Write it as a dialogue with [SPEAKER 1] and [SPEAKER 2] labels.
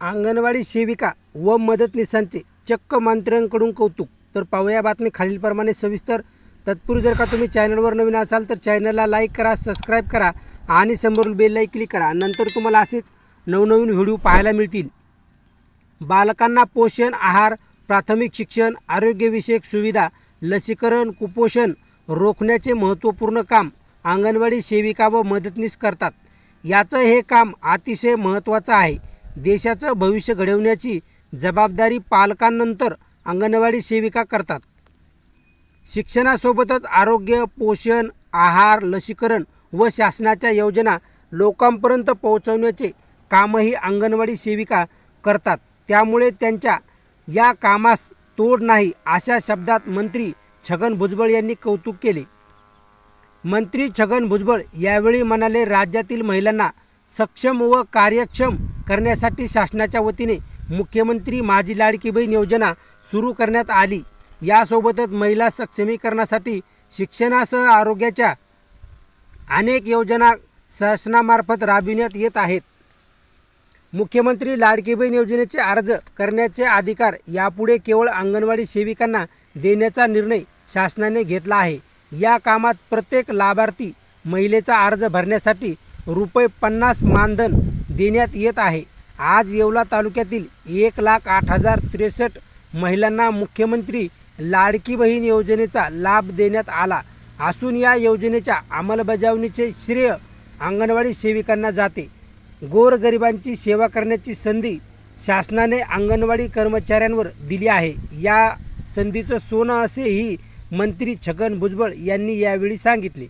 [SPEAKER 1] अंगणवाडी सेविका व मदतनीसांचे चक्क मंत्र्यांकडून कौतुक. तर पाहूया बातमी खालीलप्रमाणे सविस्तर. तत्पूर्वी जर का तुम्ही चॅनलवर नवीन असाल तर चॅनलला लाईक करा सबस्क्राईब करा आणि समोरील बेलला क्लिक करा. नंतर तुम्हाला असेच नवनवीन व्हिडिओ पाहायला मिळतील. बालकांना पोषण आहार प्राथमिक शिक्षण आरोग्यविषयक सुविधा लसीकरण कुपोषण रोखण्याचे महत्त्वपूर्ण काम अंगणवाडी सेविका व मदतनीस करतात. याचं हे काम अतिशय महत्त्वाचं आहे. देशाचं भविष्य घडवण्याची जबाबदारी पालकांनंतर अंगणवाडी सेविका करतात. शिक्षणासोबतच आरोग्य पोषण आहार लसीकरण व शासनाच्या योजना लोकांपर्यंत पोहोचवण्याचे कामही अंगणवाडी सेविका करतात. त्यामुळे त्यांच्या या कामास तोड नाही अशा शब्दात मंत्री छगन भुजबळ यांनी कौतुक केले. मंत्री छगन भुजबळ यावेळी म्हणाले राज्यातील महिलांना सक्षम व कार्यक्षम करण्यासाठी शासनाच्या वतीने मुख्यमंत्री माझी लाडकी बहीण योजना सुरू करण्यात आली. यासोबतच महिला सक्षमीकरणासाठी शिक्षणासह आरोग्याच्या अनेक योजना शासनामार्फत राबविण्यात येत आहेत. मुख्यमंत्री लाडकी बहीण योजनेचे अर्ज करण्याचे अधिकार यापुढे केवळ अंगणवाडी सेविकांना देण्याचा निर्णय शासनाने घेतला आहे. या कामात प्रत्येक लाभार्थी महिलेचा अर्ज भरण्यासाठी रुपये पन्नास मानधन देण्यात येत आहे. आज येवला तालुक्यातील एक लाख आठ हजार त्रेसष्ट महिलांना मुख्यमंत्री लाडकी बहीण योजनेचा लाभ देण्यात आला. असून या योजनेच्या अंमलबजावणीचे श्रेय अंगणवाडी सेविकांना जाते. गोरगरिबांची सेवा करण्याची संधी शासनाने अंगणवाडी कर्मचाऱ्यांवर दिली आहे. या संधीचं सोनं असेही मंत्री छगन भुजबळ यांनी यावेळी सांगितले.